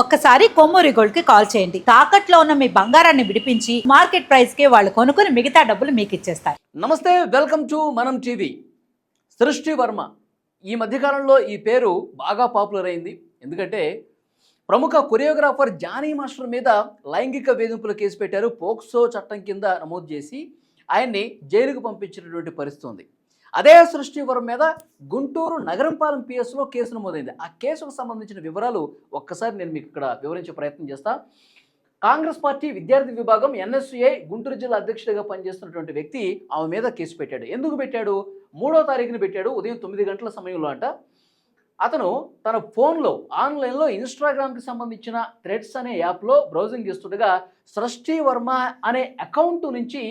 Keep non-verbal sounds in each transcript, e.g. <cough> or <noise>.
ఒక్కసారి కొమ్మూరి గోల్డ్కి కాల్ చేయండి. తాకట్లో ఉన్న మీ బంగారాన్ని విడిపించి మార్కెట్ ప్రైస్కి వాళ్ళు కొనుక్కుని మిగతా డబ్బులు మీకు ఇచ్చేస్తారు. నమస్తే వెల్కమ్ టు మనం టీవీ. సృష్టి వర్మ. ఈ మధ్యకాలంలో ఈ పేరు బాగా పాపులర్ అయింది. ఎందుకంటే ప్రముఖ కొరియోగ్రాఫర్ జానీ మాస్టర్ మీద లైంగిక వేధింపుల కేసు పెట్టారు. పోక్సో చట్టం కింద నమోదు చేసి ఆయన్ని జైలుకు పంపించినటువంటి పరిస్థితి ఉంది. అదే సృష్టి వర్మ మీద గుంటూరు నగరంపాలెం పిఎస్లో కేసు నమోదైంది. ఆ కేసుకు సంబంధించిన వివరాలు ఒక్కసారి నేను మీకు ఇక్కడ వివరించే ప్రయత్నం చేస్తా. కాంగ్రెస్ పార్టీ విద్యార్థి విభాగం ఎన్ఎస్యుఐ గుంటూరు జిల్లా అధ్యక్షుడిగా పనిచేస్తున్నటువంటి వ్యక్తి ఆమె మీద కేసు పెట్టాడు. ఎందుకు పెట్టాడు? మూడో తారీఖున పెట్టాడు ఉదయం తొమ్మిది గంటల సమయంలో అంట. అతను తన ఫోన్లో ఆన్లైన్లో ఇన్స్టాగ్రామ్కి సంబంధించిన థ్రెడ్స్ అనే యాప్లో బ్రౌజింగ్ చేస్తుండగా సృష్టి వర్మ అనే అకౌంట్ నుంచి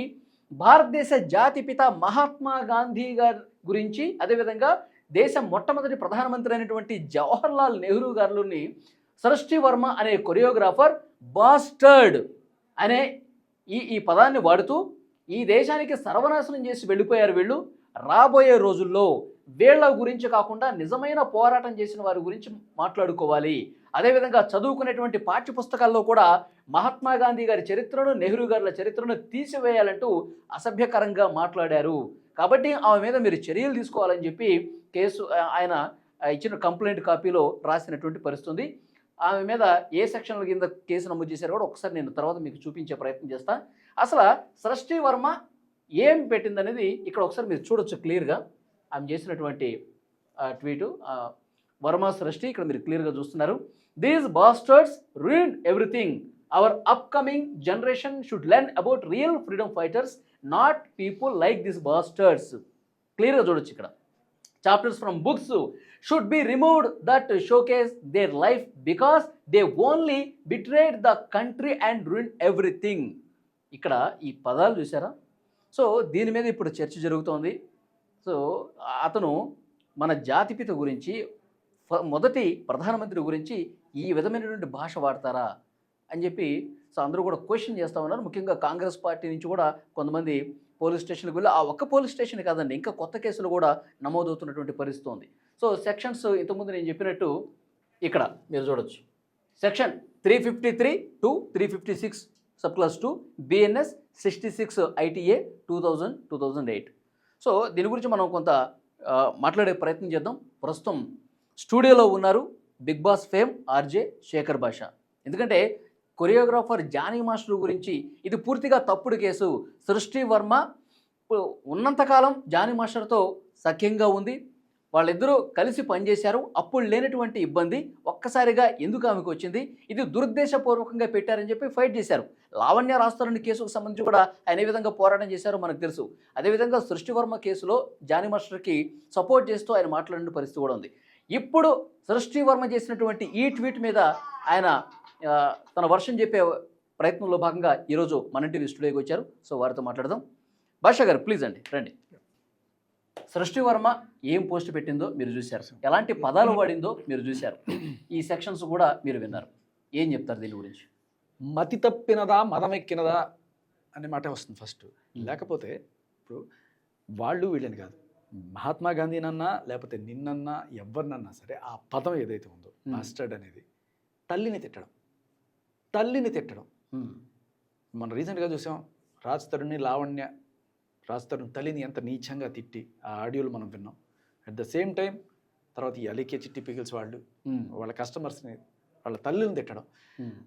భారతదేశ జాతిపిత మహాత్మా గాంధీ గారి గురించి అదేవిధంగా దేశ మొట్టమొదటి ప్రధానమంత్రి అయినటువంటి జవహర్ లాల్ నెహ్రూ గారిని సృష్టి వర్మ అనే కొరియోగ్రాఫర్ బాస్టర్డ్ అనే ఈ ఈ పదాన్ని వాడుతూ ఈ దేశానికి సర్వనాశనం చేసి వెళ్ళిపోయారు వీళ్ళు. రాబోయే రోజుల్లో వీళ్ళ గురించి కాకుండా నిజమైన పోరాటం చేసిన వారి గురించి మాట్లాడుకోవాలి. అదేవిధంగా చదువుకునేటువంటి పాఠ్య పుస్తకాల్లో కూడా మహాత్మా గాంధీ గారి చరిత్రను నెహ్రూ గారి చరిత్రను తీసివేయాలంటూ అసభ్యకరంగా మాట్లాడారు. కాబట్టి ఆమె మీద మీరు చర్యలు తీసుకోవాలని చెప్పి కేసు ఆయన ఇచ్చిన కంప్లైంట్ కాపీలో రాసినటువంటి పరిస్థితుంది. ఆమె మీద ఏ సెక్షన్ల కింద కేసు నమోదు చేశారో కూడా ఒకసారి నేను తర్వాత మీకు చూపించే ప్రయత్నం చేస్తాను అసలు సృష్టి వర్మ ఏం పెట్టిందనేది ఇక్కడ ఒకసారి మీరు చూడొచ్చు క్లియర్గా. ఆమె చేసినటువంటి ట్వీటు వర్మ సృష్టి ఇక్కడ మీరు క్లియర్గా చూస్తున్నారు. These bastards ruin everything our upcoming generation should learn about real freedom fighters not people like this bastards క్లియర్గా చూడొచ్చు ఇక్కడ. Chapters from books should be removed that showcase their life because they only betrayed the country and ruin everything ఇక్కడ ఈ పదాలు చూసారా? So దీని మీద ఇప్పుడు చర్చ జరుగుతోంది. సో అతను మన జాతిపిత గురించి మొదటి ప్రధానమంత్రి గురించి ఈ విధమైనటువంటి భాష వాడతారా అని చెప్పి సో అందరూ కూడా క్వశ్చన్ చేస్తూ ఉన్నారు. ముఖ్యంగా కాంగ్రెస్ పార్టీ నుంచి కూడా కొంతమంది పోలీస్ స్టేషన్కి వెళ్ళి ఆ ఒక్క పోలీస్ స్టేషన్ కాదండి ఇంకా కొత్త కేసులు కూడా నమోదవుతున్నటువంటి పరిస్థితి ఉంది. సో సెక్షన్స్ ఇంతకుముందు నేను చెప్పినట్టు ఇక్కడ మీరు చూడొచ్చు. Section three fifty three to three fifty six sub clause two BNS sixty six ITA two thousand two thousand eight. So దీని గురించి మనం కొంత మాట్లాడే ప్రయత్నం చేద్దాం. ప్రస్తుతం స్టూడియోలో ఉన్నారు Bigg Boss fame RJ Shekhar Basha ఎందుకంటే కొరియోగ్రాఫర్ జానీ మాస్టర్ గురించి ఇది పూర్తిగా తప్పుడు కేసు. సృష్టి వర్మ ఉన్నంతకాలం జానీ మాస్టర్తో సఖ్యంగా ఉంది. వాళ్ళిద్దరూ కలిసి పనిచేశారు. అప్పుడు లేనటువంటి ఇబ్బంది ఒక్కసారిగా ఎందుకు ఆమెకు వచ్చింది? ఇది దురుద్దేశపూర్వకంగా పెట్టారని చెప్పి ఫైట్ చేశారు. లావణ్య రాస్తారని కేసుకు సంబంధించి కూడా ఆయన ఏ విధంగా పోరాటం చేశారో మనకు తెలుసు. అదేవిధంగా సృష్టివర్మ కేసులో జానీ మాస్టర్కి సపోర్ట్ చేస్తూ ఆయన మాట్లాడిన పరిస్థితి కూడా ఉంది. ఇప్పుడు సృష్టివర్మ చేసినటువంటి ఈ ట్వీట్ మీద ఆయన తన వర్షం చెప్పే ప్రయత్నంలో భాగంగా ఈరోజు మన టీవీ స్టూడియోకి వచ్చారు. సో వారితో మాట్లాడదాం. భాషా గారు ప్లీజ్ అండి రండి. సృష్టి వర్మ ఏం పోస్ట్ పెట్టిందో మీరు చూశారు. ఎలాంటి పదాలు వాడిందో మీరు చూశారు. ఈ సెక్షన్స్ కూడా మీరు విన్నారు. ఏం చెప్తారు దీని గురించి? మతి తప్పినదా మదం ఎక్కినదా అనే మాట వస్తుంది ఫస్ట్. లేకపోతే ఇప్పుడు వాళ్ళు వీళ్ళని కాదు. మహాత్మా గాంధీనన్నా లేకపోతే నిన్నన్నా ఎవరినన్నా సరే ఆ పదం ఏదైతే ఉందో. మాస్టర్డ్ అనేది తల్లిని తిట్టడం. తల్లిని తిట్టడం. మనం రీసెంట్గా చూసాం రాజ్ తరుణ్ని లావణ్య రాజ్ తరుణ్ తల్లిని ఎంత నీచంగా తిట్టి ఆ ఆడియోలు మనం విన్నాం. అట్ ద సేమ్ టైం తర్వాత ఈ అలికే చిట్టి పిగిల్స్ వాళ్ళు వాళ్ళ కస్టమర్స్ని వాళ్ళ తల్లిని తిట్టడం.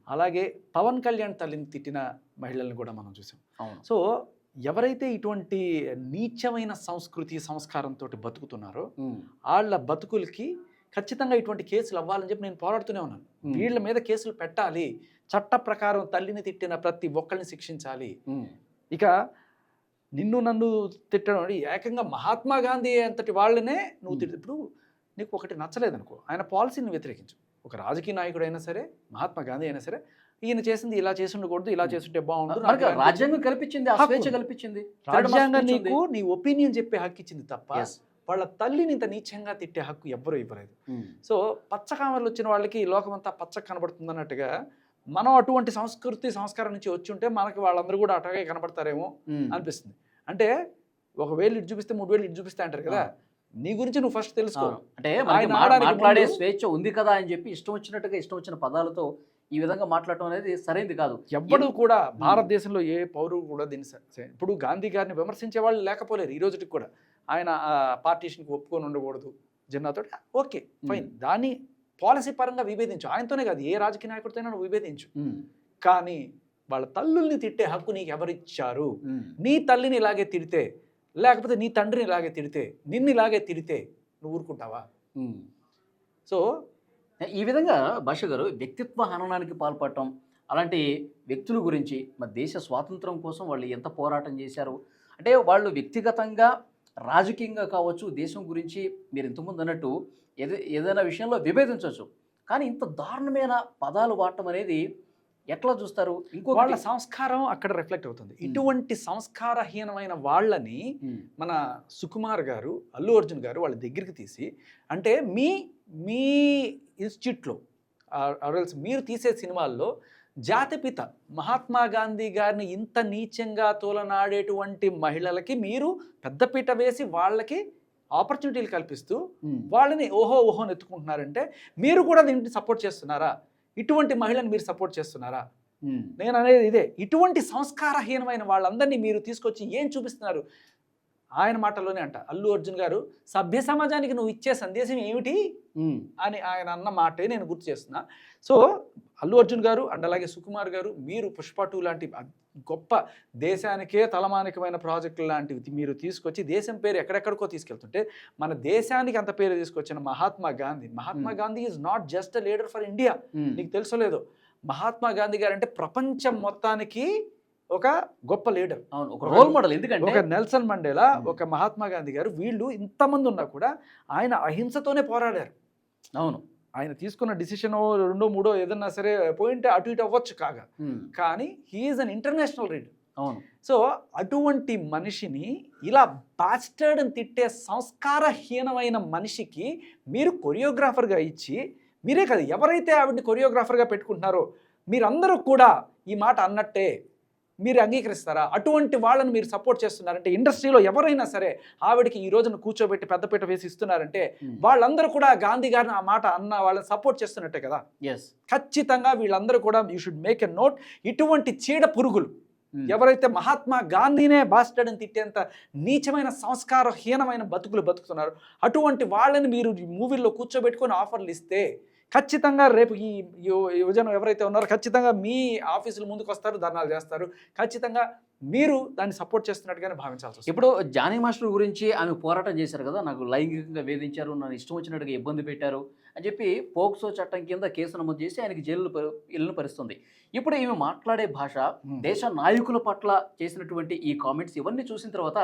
అలాగే పవన్ కళ్యాణ్ తల్లిని తిట్టిన మహిళల్ని కూడా మనం చూసాం. సో ఎవరైతే ఇటువంటి నీచమైన సంస్కృతి సంస్కారంతో బతుకుతున్నారో వాళ్ళ బతుకులకి ఖచ్చితంగా ఇటువంటి కేసులు అవ్వాలని చెప్పి నేను పోరాడుతూనే ఉన్నాను. వీళ్ళ మీద కేసులు పెట్టాలి. చట్ట ప్రకారం తల్లిని తిట్టిన ప్రతి ఒక్కరిని శిక్షించాలి. ఇక నిన్ను నన్ను తిట్టడం ఏకంగా మహాత్మా గాంధీ అంతటి వాళ్ళనే నువ్వు. తిట్టి ఇప్పుడు నీకు ఒకటి నచ్చలేదనుకో. ఆయన పాలసీని వ్యతిరేకించు. ఒక రాజకీయ నాయకుడు అయినా సరే మహాత్మా గాంధీ అయినా సరే ఈయన చేసింది ఇలా చేసి ఉండకూడదు ఇలా చేస్తుంటే నాకు రాజ్యాంగం కల్పించింది. స్వేచ్ఛ కల్పించింది. రాజ్యాంగం నీకు నీ ఒపీనియన్ చెప్పే హక్కు ఇచ్చింది తప్ప. వాళ్ళ తల్లిని ఇంత నీచంగా తిట్టే హక్కు ఎవ్వరూ ఇవ్వలేదు. సో పచ్చకామర్లు వచ్చిన వాళ్ళకి ఈ లోకమంతా పచ్చ కనబడుతుంది అన్నట్టుగా మనం అటువంటి సంస్కృతి సంస్కారం నుంచి వచ్చి ఉంటే మనకి వాళ్ళందరూ కూడా అటగే కనబడతారేమో అనిపిస్తుంది. అంటే ఒక వేలు ఇటు చూపిస్తే మూడు వేలు ఇటు చూపిస్తే అంటారు కదా నీ గురించి నువ్వు ఫస్ట్ తెలుసుకో. అంటే మాట్లాడే స్వేచ్ఛ ఉంది కదా అని చెప్పి ఇష్టం వచ్చినట్టుగా ఇష్టం వచ్చిన పదాలతో ఈ విధంగా మాట్లాడటం అనేది సరైనది కాదు. ఎవ్వడు కూడా భారతదేశంలో ఏ పౌరుడు కూడా దీన్ని ఇప్పుడు గాంధీ గారిని విమర్శించే వాళ్ళు లేకపోలేరు. ఈ రోజుకి కూడా ఆయన పార్టీషన్కి ఒప్పుకొని ఉండకూడదు జిన్నాతో ఓకే ఫైన్. దాన్ని పాలసీ పరంగా విభేదించు. ఆయనతోనే కాదు ఏ రాజకీయ నాయకుడితోనే నువ్వు విభేదించు. కానీ వాళ్ళ తల్లుల్ని తిట్టే హక్కు నీకు ఎవరిచ్చారు నీ తల్లిని ఇలాగే తిడితే లేకపోతే నీ తండ్రిని ఇలాగే తిడితే నిన్ను ఇలాగే తిడితే నువ్వు ఊరుకుంటావా. సో ఈ విధంగా భాష గారు వ్యక్తిత్వ హననానికి పాల్పడటం అలాంటి వ్యక్తుల గురించి మన దేశ స్వాతంత్రం కోసం వాళ్ళు ఎంత పోరాటం చేశారు? అంటే వాళ్ళు వ్యక్తిగతంగా రాజకీయంగా కావచ్చు దేశం గురించి మీరు ఇంతకుముందు అన్నట్టు ఏదో ఏదైనా విషయంలో విభేదించవచ్చు. కానీ ఇంత దారుణమైన పదాలు వాడటం అనేది ఎట్లా చూస్తారు? వాళ్ళ ఇంకొక సంస్కారం అక్కడ రిఫ్లెక్ట్ అవుతుంది. ఇటువంటి సంస్కారహీనమైన వాళ్ళని మన సుకుమార్ గారు అల్లు అర్జున్ గారు వాళ్ళ దగ్గరికి తీసి అంటే మీ మీ ఇన్స్టిట్యూట్లో ఆర్ఎల్స్ మీరు తీసే సినిమాల్లో జాతిపిత మహాత్మా గాంధీ గారిని ఇంత నీచంగా తోలనాడేటువంటి మహిళలకి మీరు పెద్దపీట వేసి వాళ్ళకి ఆపర్చునిటీలు కల్పిస్తూ వాళ్ళని ఓహో ఓహో ఎత్తుకుంటున్నారంటే మీరు కూడా దీన్ని సపోర్ట్ చేస్తున్నారా? ఇటువంటి మహిళని మీరు సపోర్ట్ చేస్తున్నారా? నేను అనేది ఇదే. ఇటువంటి సంస్కారహీనమైన వాళ్ళందరినీ మీరు తీసుకొచ్చి ఏం చూపిస్తున్నారు? ఆయన మాటలోనే అంట. అల్లు అర్జున్ గారు సభ్య సమాజానికి నువ్వు ఇచ్చే సందేశం ఏమిటి? అని ఆయన అన్న మాటే నేను గుర్తు చేస్తున్నా. సో అల్లు అర్జున్ గారు అండ్ అలాగే సుకుమార్ గారు మీరు పుష్ప టూ లాంటి గొప్ప దేశానికే తలమానికమైన ప్రాజెక్టులు లాంటివి మీరు తీసుకొచ్చి దేశం పేరు ఎక్కడెక్కడికో తీసుకెళ్తుంటే మన దేశానికి అంత పేరు తీసుకొచ్చిన Mahatma Gandhi. Mahatma. Gandhi is not just leader for India. నీకు తెలుసో లేదో? మహాత్మా గాంధీ గారు అంటే ప్రపంచం మొత్తానికి ఒక గొప్ప లీడర్. అవును ఒక రోల్ మోడల్ ఎందుకంటే ఒక నెల్సన్ మండేలా. ఒక మహాత్మా గాంధీ గారు వీళ్ళు ఇంతమంది ఉన్నా కూడా ఆయన అహింసతోనే పోరాడారు. అవును. ఆయన తీసుకున్న డిసిషన్ రెండో మూడో ఏదన్నా సరే పోయింటే అటు ఇటు అవ్వచ్చు కాగా. కానీ he is an international leader అవును. సో అటువంటి మనిషిని ఇలా బాస్టర్డ్ అని తిట్టే సంస్కారహీనమైన మనిషికి మీరు కొరియోగ్రాఫర్గా ఇచ్చి మీరే కదా ఎవరైతే ఆవిడని కొరియోగ్రాఫర్గా పెట్టుకుంటున్నారో మీరందరూ కూడా ఈ మాట అన్నట్టే మీరు అంగీకరిస్తారా? అటువంటి వాళ్ళని మీరు సపోర్ట్ చేస్తున్నారంటే ఇండస్ట్రీలో ఎవరైనా సరే ఆవిడకి ఈ రోజున కూర్చోబెట్టి పెద్దపీట వేసి ఇస్తున్నారంటే వాళ్ళందరూ కూడా గాంధీ గారిని ఆ మాట అన్న వాళ్ళని సపోర్ట్ చేస్తున్నట్టే కదా? Yes. ఖచ్చితంగా వీళ్ళందరూ కూడా you should make a note ఇటువంటి చీడ పురుగులు ఎవరైతే మహాత్మా గాంధీనే బాస్టర్డ్ అని తిట్టేంత నీచమైన సంస్కారహీనమైన బతుకులు బతుకుతున్నారు అటువంటి వాళ్ళని మీరు ఈ మూవీల్లో కూర్చోబెట్టుకొని ఆఫర్లు ఇస్తే ఖచ్చితంగా రేపు ఈ యు- యువజనం ఎవరైతే ఉన్నారో ఖచ్చితంగా మీ ఆఫీసుల ముందుకు వస్తారు ధర్నాలు చేస్తారు. ఖచ్చితంగా మీరు దాన్ని సపోర్ట్ చేస్తున్నట్టుగానే భావించాల్సి ఇప్పుడు జానీ మాస్టర్ గురించి ఆమె పోరాటం చేశారు కదా నాకు లైంగికంగా వేధించారు నన్ను ఇష్టం వచ్చినట్టుగా ఇబ్బంది పెట్టారు. అని చెప్పి పోక్సో చట్టం కింద కేసు నమోదు చేసి ఆయనకి జైలు వెళ్ళిన పరిస్థితుంది ఇప్పుడు ఈమె మాట్లాడే భాష. దేశ నాయకుల పట్ల చేసినటువంటి ఈ కామెంట్స్ ఇవన్నీ చూసిన తర్వాత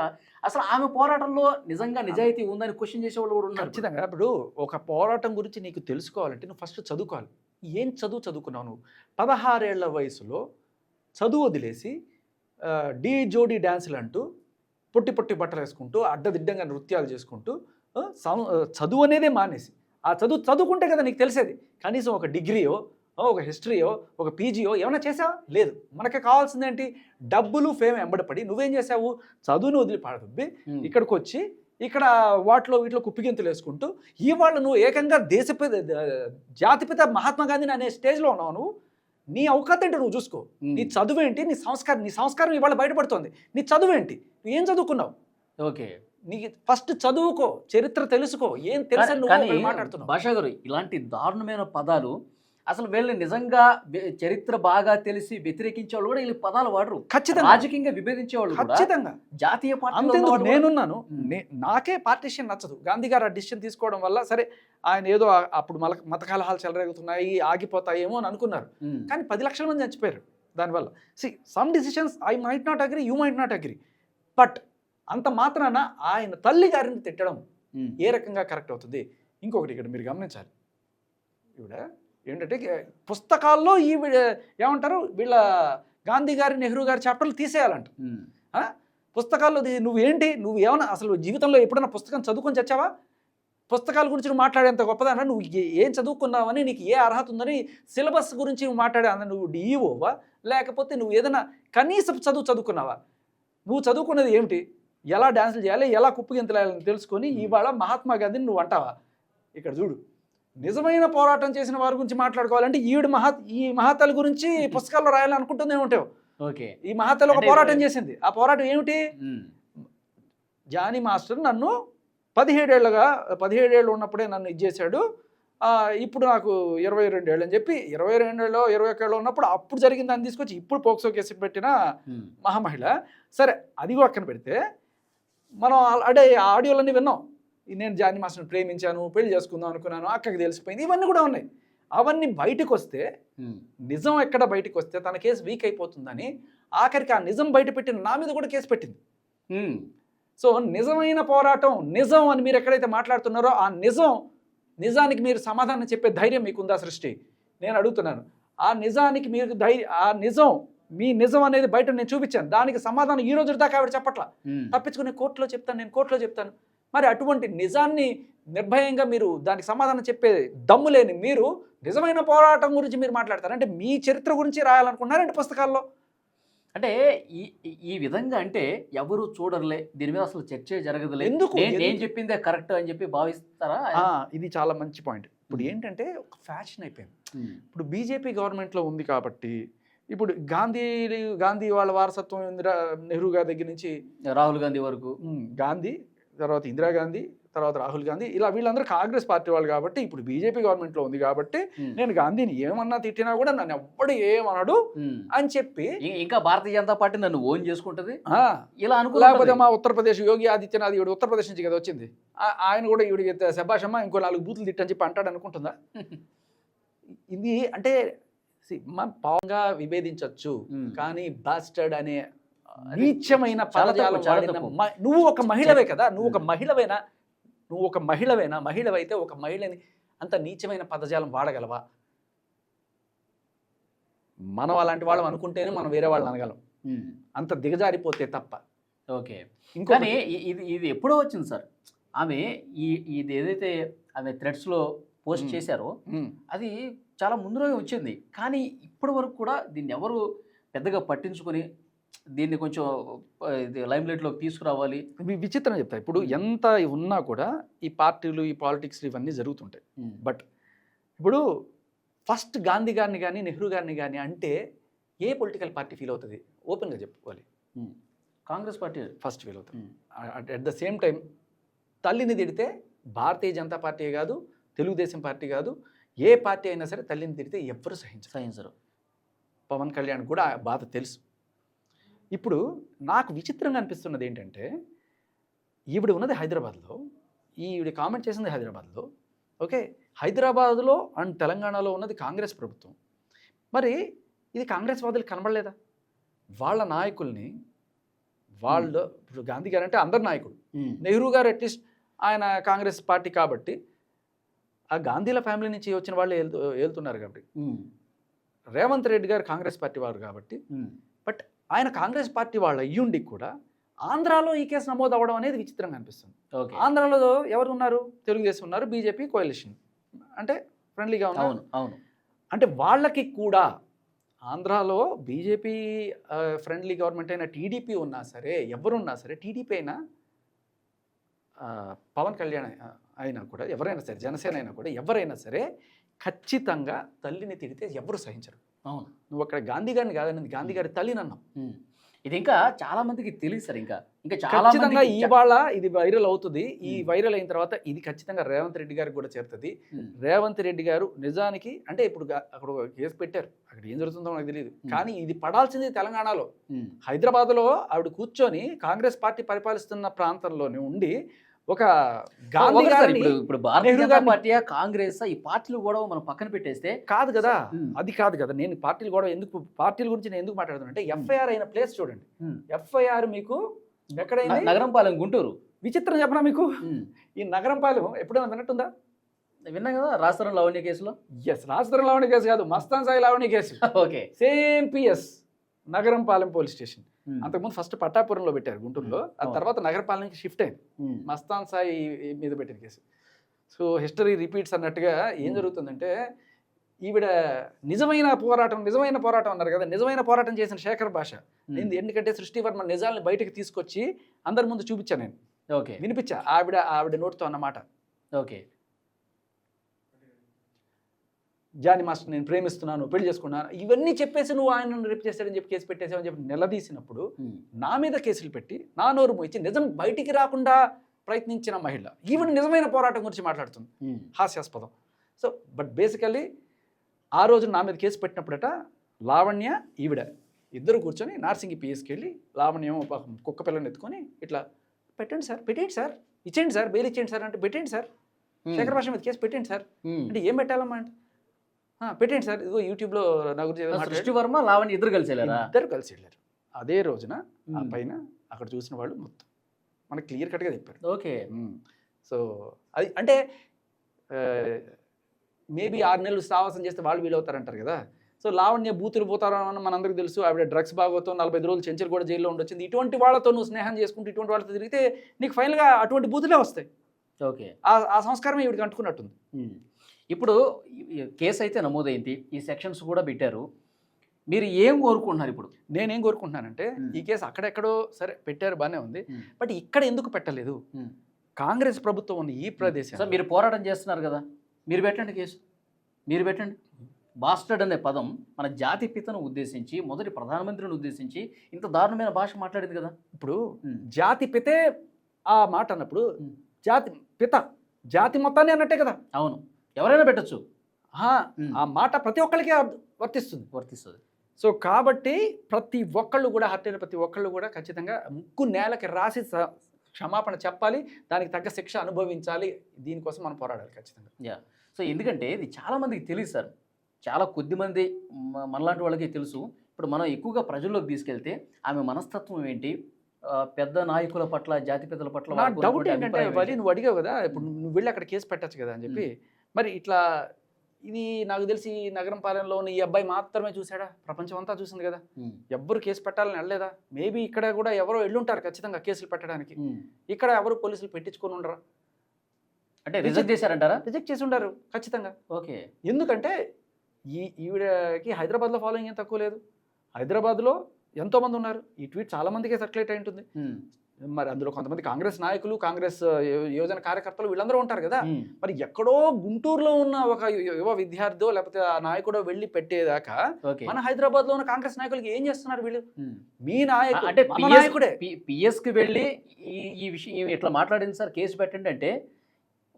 అసలు ఆమె పోరాటంలో నిజంగా నిజాయితీ ఉందని క్వశ్చన్ చేసేవాళ్ళు కూడా ఉన్నారు. ఖచ్చితంగా. ఇప్పుడు ఒక పోరాటం గురించి నీకు తెలుసుకోవాలంటే నువ్వు ఫస్ట్ చదువుకోవాలి. ఏం చదువు చదువుకున్నావు నువ్వు? పదహారేళ్ళ వయసులో చదువు వదిలేసి డీ జోడీ డ్యాన్సులు అంటూ పొట్టి పొట్టి బట్టలు వేసుకుంటూ అడ్డదిడ్డంగా నృత్యాలు చేసుకుంటూ చదువు అనేదే మానేసి ఆ చదువు చదువుకుంటే కదా నీకు తెలిసేది. కనీసం ఒక డిగ్రీయో ఒక హిస్టరీయో ఒక పీజీయో ఏమైనా చేసావా? లేదు. మనకి కావాల్సింది ఏంటి? డబ్బులు ఫేమ్ ఎంబడపడి నువ్వేం చేసావు? చదువును వదిలి పాడదుబ్బి Hmm. ఇక్కడికి వచ్చి ఇక్కడ వాటిలో వీటిలో కుప్పిగింతలు వేసుకుంటూ ఇవాళ నువ్వు ఏకంగా దేశపిత జాతిపిత మహాత్మా గాంధీని అనే స్టేజ్లో ఉన్నావు నువ్వు. నీ అవకాశం ఏంటి నువ్వు చూసుకో. నీ చదువేంటి? నీ సంస్కారం నీ సంస్కారం ఇవాళ బయటపడుతోంది. నీ చదువేంటి? నువ్వు ఏం చదువుకున్నావు? ఓకే. నీకు ఫస్ట్ చదువుకో చరిత్ర తెలుసుకో. ఏం తెలుసు నువ్వు మాట్లాడుతున్నావు. భాషా గారు ఇలాంటి దారుణమైన పదాలు అసలు వీళ్ళని నిజంగా చరిత్ర బాగా తెలిసి వ్యతిరేకించే వాళ్ళు కూడా వీళ్ళు పదాలు వాడరు. ఖచ్చితంగా. రాజకీయంగా విభేదించే వాళ్ళు ఖచ్చితంగా. జాతీయ కూడా- నేనున్నాను. నాకే పార్టీషన్ నచ్చదు. గాంధీ గారు ఆ డిసిషన్ తీసుకోవడం వల్ల సరే ఆయన ఏదో అప్పుడు మల మత కలహాలు చెలరేగుతున్నాయి ఆగిపోతాయేమో అని అనుకున్నారు. కానీ పది లక్షల మంది చచ్చిపోయారు దానివల్ల. See some decisions I might not agree you might not agree but అంత మాత్రాన ఆయన తల్లి గారిని తిట్టడం ఏ రకంగా కరెక్ట్ అవుతుంది? ఇంకొకటి ఇక్కడ మీరు గమనించాలి. ఈవిడ ఏంటంటే పుస్తకాల్లో ఈ ఏమంటారు? వీళ్ళ గాంధీ గారి నెహ్రూ గారి చాప్టర్లు తీసేయాలంట. పుస్తకాల్లో నువ్వు ఏంటి? నువ్వు ఏమన్నా అసలు జీవితంలో ఎప్పుడైనా పుస్తకం చదువుకొని చచ్చావా? పుస్తకాల గురించి నువ్వు మాట్లాడేంత గొప్పదన్నా నువ్వు ఏ- చదువుకున్నావని నీకు ఏ అర్హత ఉందని సిలబస్ గురించి నువ్వు మాట్లాడే నువ్వు డిఈఓవా లేకపోతే నువ్వు ఏదైనా కనీసపు చదువు చదువుకున్నావా? నువ్వు చదువుకున్నది ఏమిటి? ఎలా డ్యాన్సులు చేయాలి ఎలా కుప్పగింతలేయాలని తెలుసుకొని ఇవాళ మహాత్మా గాంధీని నువ్వు అంటావా? ఇక్కడ చూడు. నిజమైన పోరాటం చేసిన వారి గురించి మాట్లాడుకోవాలంటే ఈవిడ మహా ఈ మహాతల గురించి <laughs> పుస్తకాల్లో రాయాలని అనుకుంటుంది ఉంటావు ఓకే. ఈ మహాతల ఒక పోరాటం చేసింది. ఆ పోరాటం ఏమిటి? జానీ మాస్టర్ నన్ను పదిహేడేళ్ళుగా పదిహేడేళ్ళు ఉన్నప్పుడే నన్ను ఇది చేశాడు. ఆ, ఇప్పుడు నాకు ఇరవై రెండేళ్ళు అని చెప్పి ఇరవై రెండేళ్ళు ఇరవై ఒకేళ్ళు ఉన్నప్పుడు అప్పుడు జరిగిన దాన్ని తీసుకొచ్చి ఇప్పుడు పోక్సో కేసు పెట్టిన మహామహిళ. సరే అది పక్కన పెడితే మనం ఆ ఆడియోలన్నీ విన్నాం. నేను జానీ మాస్టర్ని ప్రేమించాను పెళ్ళి చేసుకుందాం అనుకున్నాను అక్కకి తెలిసిపోయింది ఇవన్నీ కూడా ఉన్నాయి. అవన్నీ బయటకు వస్తే నిజం ఎక్కడ బయటకు వస్తే తన కేసు వీక్ అయిపోతుందని ఆఖరికి ఆ నిజం బయట పెట్టిన నా మీద కూడా కేసు పెట్టింది. సో నిజమైన పోరాటం నిజం అని మీరు ఎక్కడైతే మాట్లాడుతున్నారో ఆ నిజం నిజానికి మీరు సమాధానం చెప్పే ధైర్యం మీకుందా సృష్టి? నేను అడుగుతున్నాను. ఆ నిజానికి మీరు ధైర్యం ఆ నిజం మీ నిజం అనేది బయట నేను చూపించాను. దానికి సమాధానం ఈ రోజు దాకా ఆవిడ చెప్పట్ల. తప్పించుకుని కోర్టులో చెప్తాను నేను కోర్టులో చెప్తాను. మరి అటువంటి నిజాన్ని నిర్భయంగా మీరు దానికి సమాధానం చెప్పే దమ్ము లేని మీరు నిజమైన పోరాటం గురించి మీరు మాట్లాడతారు? అంటే మీ చరిత్ర గురించి రాయాలనుకున్నారంటే పుస్తకాల్లో? అంటే ఈ ఈ- విధంగా అంటే ఎవరు చూడరులే దీని మీద అసలు చర్చ జరగదులే. ఎందుకు? నేను-? చెప్పిందే కరెక్ట్ అని చెప్పి భావిస్తారా? ఇది చాలా మంచి పాయింట్. ఇప్పుడు ఏంటంటే ఒక ఫ్యాషన్ అయిపోయింది. ఇప్పుడు బీజేపీ గవర్నమెంట్లో ఉంది కాబట్టి ఇప్పుడు గాంధీ గాంధీ వాళ్ళ వారసత్వం ఇందిరా నెహ్రూ గారి దగ్గర నుంచి రాహుల్ గాంధీ వరకు. గాంధీ తర్వాత ఇందిరాగాంధీ తర్వాత రాహుల్ గాంధీ ఇలా వీళ్ళందరూ కాంగ్రెస్ పార్టీ వాళ్ళు కాబట్టి ఇప్పుడు బీజేపీ గవర్నమెంట్లో ఉంది కాబట్టి నేను గాంధీని ఏమన్నా తిట్టినా కూడా నన్ను ఎవ్వడు ఏమనడు. అని చెప్పి ఇంకా భారతీయ జనతా పార్టీ నన్ను ఓన్ చేసుకుంటది? ఇలా లేకపోతే అనుకో మా ఉత్తరప్రదేశ్ యోగి ఆదిత్యనాథ్ ఈవిడ ఉత్తరప్రదేశ్ నుంచి కదా వచ్చింది. ఆయన కూడా ఈవిడికి శభాషమ్మ ఇంకో నాలుగు బూతులు తిట్టని చెప్పి అంటాడు అనుకుంటుందా? <laughs> ఇది అంటే మనం పావంగా విభేదించవచ్చు. కానీ బాస్టర్డ్ అనే నీచమైన పదజాలం నువ్వు ఒక మహిళవే కదా నువ్వు ఒక. మహిళవేనా? నువ్వు ఒక మహిళవేనా? మహిళవైతే ఒక మహిళని అంత నీచమైన పదజాలం వాడగలవా? మనం అలాంటి వాళ్ళం అనుకుంటేనే మనం వేరే వాళ్ళని అనగలం. అంత దిగజారిపోతే తప్ప. ఓకే. ఇంకో కానీ ఇ- ఇది ఇది ఎప్పుడో వచ్చింది సార్. ఆమె ఈ ఇది ఏదైతే ఆమె థ్రెడ్స్లో పోస్ట్. చేశారో అది చాలా ముందులోనే వచ్చింది. కానీ ఇప్పటి వరకు కూడా దీన్ని ఎవరు పెద్దగా పట్టించుకొని దీన్ని కొంచెం ఆ, ఇది లైమ్లైట్లోకి తీసుకురావాలి. విచిత్రం చెప్తా. ఇప్పుడు ఎంత ఉన్నా కూడా ఈ పార్టీలు ఈ పాలిటిక్స్ ఇవన్నీ జరుగుతుంటాయి. బట్ ఇప్పుడు ఫస్ట్ గాంధీ గారిని కానీ నెహ్రూ గారిని కానీ అంటే ఏ పొలిటికల్ పార్టీ ఫీల్ అవుతుంది? ఓపెన్గా చెప్పుకోవాలి. కాంగ్రెస్ పార్టీ. ఫస్ట్ ఫీల్ అవుతుంది. అట్ ద సేమ్ టైం తల్లిని తిడితే భారతీయ జనతా పార్టీ కాదు తెలుగుదేశం పార్టీ కాదు ఏ పార్టీ అయినా సరే తల్లిని తిడితే ఎవ్వరు సహించరు. సహించరు. పవన్ కళ్యాణ్ కూడా ఆ బాధ తెలుసు. ఇప్పుడు నాకు విచిత్రంగా అనిపిస్తున్నది ఏంటంటే ఈవిడ ఉన్నది హైదరాబాద్లో ఈవిడ కామెంట్ చేసింది హైదరాబాద్లో ఓకే హైదరాబాద్లో అండ్ తెలంగాణలో ఉన్నది కాంగ్రెస్ ప్రభుత్వం. మరి ఇది కాంగ్రెస్ వాదులు కనబడలేదా? వాళ్ళ నాయకుల్ని వాళ్ళు ఇప్పుడు గాంధీ గారు అంటే అందరు నాయకుడు. నెహ్రూ గారు అట్లీస్ట్ ఆయన కాంగ్రెస్ పార్టీ కాబట్టి ఆ గాంధీల ఫ్యామిలీ నుంచి వచ్చిన వాళ్ళు వెళ్తూ వెళ్తున్నారు కాబట్టి. రేవంత్ రెడ్డి గారు కాంగ్రెస్ పార్టీ వారు కాబట్టి. ఉమ్, ఆయన కాంగ్రెస్ పార్టీ వాళ్ళు అయ్యుండి కూడా ఆంధ్రాలో ఈ కేసు నమోదు అవ్వడం అనేది విచిత్రంగా అనిపిస్తుంది. ఆంధ్రాలో ఎవరు ఉన్నారు తెలుగుదేశం ఉన్నారు బీజేపీ కోalition అంటే ఫ్రెండ్లీగా ఉన్నారు. అవును అవును. అంటే వాళ్ళకి కూడా ఆంధ్రాలో బీజేపీ ఫ్రెండ్లీ గవర్నమెంట్ అయిన టీడీపీ ఉన్నా సరే ఎవరున్నా సరే టీడీపీ అయినా పవన్ కళ్యాణ్ అయినా కూడా ఎవరైనా సరే జనసేన అయినా కూడా ఎవరైనా సరే ఖచ్చితంగా తల్లిని తిడితే ఎవరు సహించరు. అవును. నువ్వు అక్కడ గాంధీ గారిని కాదని గాంధీ గారి తల్లిని అన్నావు. ఇది ఇంకా చాలా మందికి తెలియదు సార్ ఇంకా. ఇంకా చాలా ఖచ్చితంగా ఇవాళ ఇది వైరల్ అవుతుంది. ఈ. వైరల్ అయిన తర్వాత ఇది ఖచ్చితంగా రేవంత్ రెడ్డి గారికి కూడా చేరుతుంది. రేవంత్ రెడ్డి గారు నిజానికి అంటే ఇప్పుడు అక్కడ కేసు పెట్టారు. అక్కడ ఏం జరుగుతుందో నాకు తెలియదు. కానీ ఇది పడాల్సింది తెలంగాణలో. ఉమ్. హైదరాబాద్లో ఆవిడ కూర్చొని కాంగ్రెస్ పార్టీ పరిపాలిస్తున్న ప్రాంతంలోనే ఉండి ఒక గాంధీ ఇప్పుడు ఇప్పుడు భారతీయ జనతా పార్టీ కాంగ్రెస్ ఈ పార్టీలు కూడా మనం పక్కన పెట్టేస్తే కాదు కదా? అది కాదు కదా. నేను పార్టీలు కూడా ఎందుకు పార్టీల గురించి నేను ఎందుకు మాట్లాడుతున్నా అంటే ఎఫ్ఐఆర్ అయిన ప్లేస్ చూడండి. ఎఫ్ఐఆర్ మీకు ఎక్కడైంది? న- నగరం పాలెం గుంటూరు. విచిత్రం చెప్పనా మీకు. ఈ నగరం పాలెం ఎప్పుడైనా విన్నట్టుందా? విన్నాం కదా రాష్ట్రం లావణ్య కేసులో? ఎస్ రాజధర లావణి కేసు కాదు Mastan Sai Lavani case. Okay. Same PS Nagarampalem police station. అంతకుముందు ఫస్ట్ పట్టాపురంలో పెట్టారు గుంటూరులో. ఆ. తర్వాత నగరపాలెంకి షిఫ్ట్ అయింది. మస్తాన్ సాయి మీద పెట్టిన కేసు. సో హిస్టరీ రిపీట్స్ అన్నట్టుగా ఏం. జరుగుతుందంటే ఈవిడ నిజమైన పోరాటం నిజమైన పోరాటం అన్నారు కదా నిజమైన పోరాటం చేసిన శేఖర్ భాష. ఎందు- ఎందుకంటే సృష్టివర్మ నిజాలను బయటకు తీసుకొచ్చి అందరి ముందు చూపించాను నేను. ఓకే. వినిపించా. ఆవిడ ఆవిడ నోటితో అన్నమాట. ఓకే. జాని మాస్టర్ నేను ప్రేమిస్తున్నాను పెళ్ళి చేసుకున్నాను ఇవన్నీ చెప్పేసి నువ్వు ఆయన రేపు చేశాడని చెప్పి కేసు పెట్టేసావని చెప్పి నిలదీసినప్పుడు. నా మీద కేసులు పెట్టి నా నోరు మోయించి నిజం బయటికి రాకుండా ప్రయత్నించిన మహిళ ఈవిడ నిజమైన పోరాటం గురించి మాట్లాడుతుంది. హాస్యాస్పదం సో బట్ బేసికల్లీ ఆ రోజు నా మీద కేసు పెట్టినప్పుడట లావణ్య ఈవిడ ఇద్దరు కూర్చొని నార్సింగి పిఎస్కి వెళ్ళి లావణ్యం కుక్క పిల్లని ఎత్తుకొని ఇట్లా పెట్టండి సార్ పెట్టండి సార్ ఇచ్చేయండి సార్ బెయిల్ ఇచ్చేయండి సార్ అంటే పెట్టండి సార్. శేఖర్ భాష మీద కేసు పెట్టండి సార్. అంటే ఏం పెట్టాలమ్మా అంటే "ఆ, పెట్టండి సార్. ఇదిగో యూట్యూబ్లో నా గురించి ఏదో మాట్లాడాడు." సృష్టి వర్మ లావణ్య ఇద్దరు కలిసి వెళ్ళారా ఇద్దరు కలిసి వెళ్ళారు అదే రోజున ఆ. పైన అక్కడ చూసిన వాళ్ళు మొత్తం. మనకి క్లియర్ కట్గా చెప్పారు. ఓకే. సో అది అంటే మేబీ ఆరు నెలలు సావాసం చేస్తే వాళ్ళు వీలవుతారంటారు కదా. సో లావణ్య బూతులు పోతారు అని మనందరికీ తెలుసు. ఆవిడ డ్రగ్స్ బాగోతో నలభై రోజులు చెంచల్ కూడా జైల్లో ఉండొచ్చింది. ఇటువంటి వాళ్ళతో నువ్వు స్నేహం చేసుకుంటూ ఇటువంటి వాళ్ళతో తిరిగితే నీకు ఫైనల్గా అటువంటి బూతులే వస్తాయి. ఓకే. ఆ ఆ సంస్కారం ఈవిడికి అంటుకున్నట్టుంది. ఇప్పుడు కేసు అయితే నమోదైంది ఈ సెక్షన్స్ కూడా పెట్టారు. మీరు ఏం కోరుకుంటున్నారు ఇప్పుడు? నేనేం కోరుకుంటున్నానంటే. ఈ కేసు అక్కడెక్కడో సరే పెట్టారు బాగానే ఉంది. బట్ ఇక్కడ ఎందుకు పెట్టలేదు. కాంగ్రెస్ ప్రభుత్వం ఉన్న ఈ సార్ ప్రదేశం మీరు పోరాటం చేస్తున్నారు కదా. మీరు పెట్టండి కేసు. మీరు పెట్టండి. బాస్టర్డ్ అనే పదం మన జాతి పితను ఉద్దేశించి మొదటి ప్రధానమంత్రిని ఉద్దేశించి ఇంత దారుణమైన భాష మాట్లాడింది కదా. ఇప్పుడు. జాతి పితే ఆ మాట అన్నప్పుడు. జాతి పిత జాతి మొత్తాన్ని అన్నట్టే కదా. అవును. ఎవరైనా పెట్టచ్చు. ఆ, మాట ప్రతి ఒక్కరికి వర్తిస్తుంది. వర్తిస్తుంది. సో కాబట్టి ప్రతి ఒక్కళ్ళు కూడా హర్ట్ అయిన ప్రతి ఒక్కళ్ళు కూడా ఖచ్చితంగా ముక్కు నేలకి రాసి క్షమాపణ చెప్పాలి. దానికి తగ్గ శిక్ష అనుభవించాలి. దీనికోసం మనం పోరాడాలి ఖచ్చితంగా. యా. సో ఎందుకంటే ఇది చాలా మందికి తెలియదు సార్. చాలా కొద్ది మంది మ- మనలాంటి వాళ్ళకి తెలుసు. ఇప్పుడు మనం ఎక్కువగా ప్రజల్లోకి తీసుకెళ్తే ఆమె మనస్తత్వం ఏంటి? పెద్ద నాయకుల పట్ల జాతి పెద్దల పట్ల డౌట్ ఏంటంటే వలి? నువ్వు అడిగావు కదా ఇప్పుడు నువ్వు వెళ్ళి అక్కడ కేసు పెట్టచ్చు కదా అని చెప్పి. మరి ఇట్లా ఇది నాకు తెలిసి ఈ నగరం పాలనలో ఉన్న ఈ అబ్బాయి మాత్రమే చూసాడా ప్రపంచం అంతా చూసింది కదా. ఎవ్వరు కేసు పెట్టాలని వెళ్ళలేదా? మేబీ ఇక్కడ కూడా ఎవరో వెళ్ళుంటారు ఖచ్చితంగా కేసులు పెట్టడానికి. ఇక్కడ ఎవరు పోలీసులు పెట్టించుకొని ఉండరా? అంటే రిజెక్ట్ చేశారంటారా? రిజెక్ట్ చేసి ఉండారు ఖచ్చితంగా. ఓకే. ఎందుకంటే ఈ ఈవిడకి హైదరాబాద్లో ఫాలోయింగ్ ఏం తక్కువ లేదు. హైదరాబాద్లో ఎంతోమంది ఉన్నారు. ఈ ట్వీట్ చాలా మందికే సర్క్యులేట్ అయి ఉంటుంది. మరి అందులో కొంతమంది కాంగ్రెస్ నాయకులు కాంగ్రెస్ యోజన కార్యకర్తలు వీళ్ళందరూ ఉంటారు కదా. మరి ఎక్కడో గుంటూరులో ఉన్న ఒక యువ విద్యార్థి లేకపోతే ఆ నాయకుడో వెళ్ళి పెట్టేదాకా మన హైదరాబాద్లో ఉన్న కాంగ్రెస్ నాయకులకి ఏం చేస్తున్నారు వీళ్ళు. మీ నాయకుడు అంటే మన పిఎస్ నాయకుడే. పిఎస్కి వెళ్ళి ఈ విషయం ఇట్లా మాట్లాడింది సార్ కేసు పెట్టండి అంటే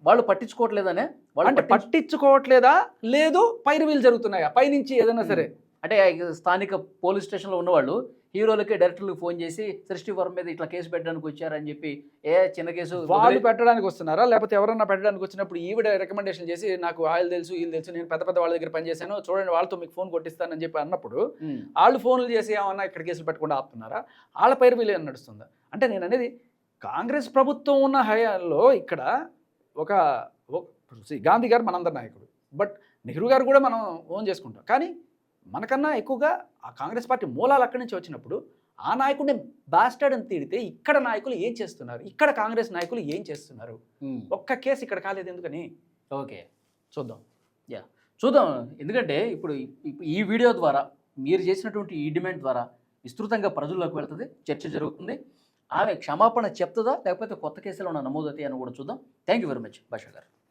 వాళ్ళు పట్టించుకోవట్లేదనే? వాళ్ళు అంటే పట్టించు- పట్టించుకోవట్లేదా? లేదు పైరువీలు జరుగుతున్నాయా? పైనుంచి ఏదైనా సరే. అంటే స్థానిక పోలీస్ స్టేషన్లో ఉన్నవాళ్ళు హీరోలకి డైరెక్టర్లకు ఫోన్ చేసి సృష్టి వర్మ మీద ఇట్లా కేసు పెట్టడానికి వచ్చారని చెప్పి ఏ చిన్న కేసు వాళ్ళు పెట్టడానికి వస్తున్నారా? లేకపోతే ఎవరన్నా పెట్టడానికి వచ్చినప్పుడు ఈవిడ రికమెండేషన్ చేసి నాకు ఆయిల్ తెలుసు వీళ్ళు తెలుసు నేను పెద్ద పెద్ద వాళ్ళ దగ్గర పనిచేశాను చూడండి వాళ్ళతో మీకు ఫోన్ కొట్టిస్తానని చెప్పి అన్నప్పుడు వాళ్ళు ఫోన్లు చేసి ఏమన్నా ఇక్కడ కేసులు పెట్టకుండా ఆపుతున్నారా? వాళ్ళ పైరు వీళ్ళు నడుస్తుందా? అంటే నేను అనేది కాంగ్రెస్ ప్రభుత్వం ఉన్న హయాంలో ఇక్కడ ఒక గాంధీ గారు మనందరి నాయకుడు. బట్ నెహ్రూ గారు కూడా మనం ఓన్ చేసుకుంటాం. కానీ మనకన్నా ఎక్కువగా ఆ కాంగ్రెస్ పార్టీ మూలాలు అక్కడి నుంచి వచ్చినప్పుడు ఆ నాయకుడిని బాస్టర్డ్ అని తిడితే ఇక్కడ నాయకులు ఏం చేస్తున్నారు? ఇక్కడ కాంగ్రెస్ నాయకులు ఏం చేస్తున్నారు? ఒక్క కేసు ఇక్కడ కాలేదు ఎందుకని? ఓకే. చూద్దాం. చూద్దాం. ఎందుకంటే ఇప్పుడు ఇప్పు- ఈ వీడియో ద్వారా మీరు చేసినటువంటి ఈ డిమాండ్ ద్వారా విస్తృతంగా ప్రజల్లోకి వెళ్తుంది చర్చ జరుగుతుంది. ఆమె క్షమాపణ చెప్తుందా? లేకపోతే కొత్త కేసులు ఉన్న నమోదవుతాయి అని కూడా చూద్దాం. థ్యాంక్ యూ వెరీ మచ్ భాషా గారు.